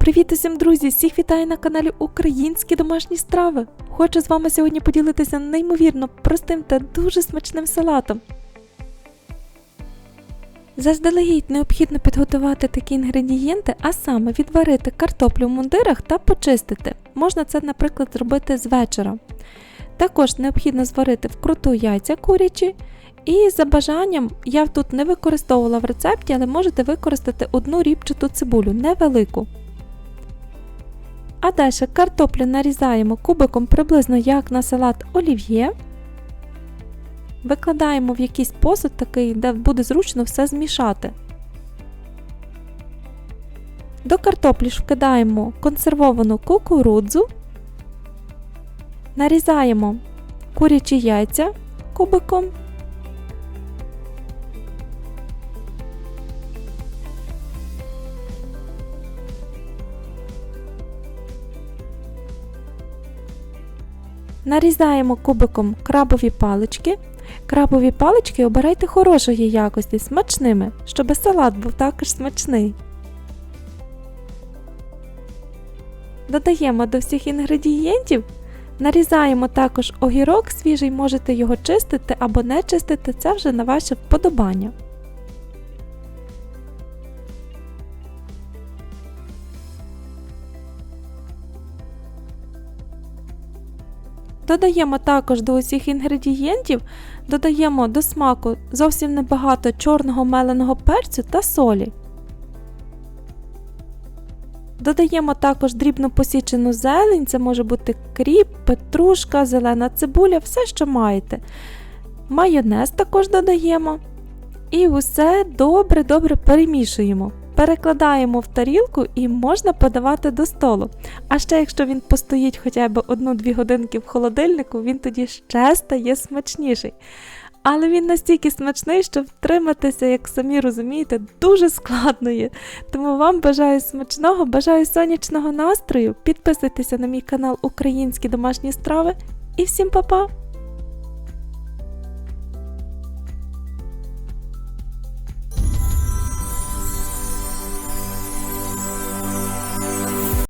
Привіт усім, друзі! Всіх вітаю на каналі Українські домашні страви. Хочу з вами сьогодні поділитися неймовірно простим та дуже смачним салатом. Заздалегідь необхідно підготувати такі інгредієнти, а саме відварити картоплю в мундирах та почистити. Можна це, наприклад, зробити з вечора. Також необхідно зварити вкруту яйця курячі. І за бажанням я тут не використовувала в рецепті, але можете використати одну рібчату цибулю, невелику. А далі картоплю нарізаємо кубиком приблизно як на салат олів'є. Викладаємо в якийсь посуд такий, де буде зручно все змішати. До картоплі ж вкидаємо консервовану кукурудзу, нарізаємо курячі яйця кубиком. Нарізаємо кубиком крабові палички. Крабові палички обирайте хорошої якості, смачними, щоб салат був також смачний. Додаємо до всіх інгредієнтів, нарізаємо також огірок свіжий, можете його чистити або не чистити, це вже на ваше вподобання. Додаємо також до усіх інгредієнтів, додаємо до смаку зовсім небагато чорного меленого перцю та солі. Додаємо також дрібно посічену зелень, це може бути кріп, петрушка, зелена цибуля, все, що маєте. Майонез також додаємо. І усе добре-добре перемішуємо. Перекладаємо в тарілку і можна подавати до столу. А ще якщо він постоїть хоча б 1-2 годинки в холодильнику, він тоді ще стає смачніший. Але він настільки смачний, що втриматися, як самі розумієте, дуже складно є. Тому вам бажаю смачного, бажаю сонячного настрою. Підписуйтеся на мій канал Українські домашні страви і всім па-па!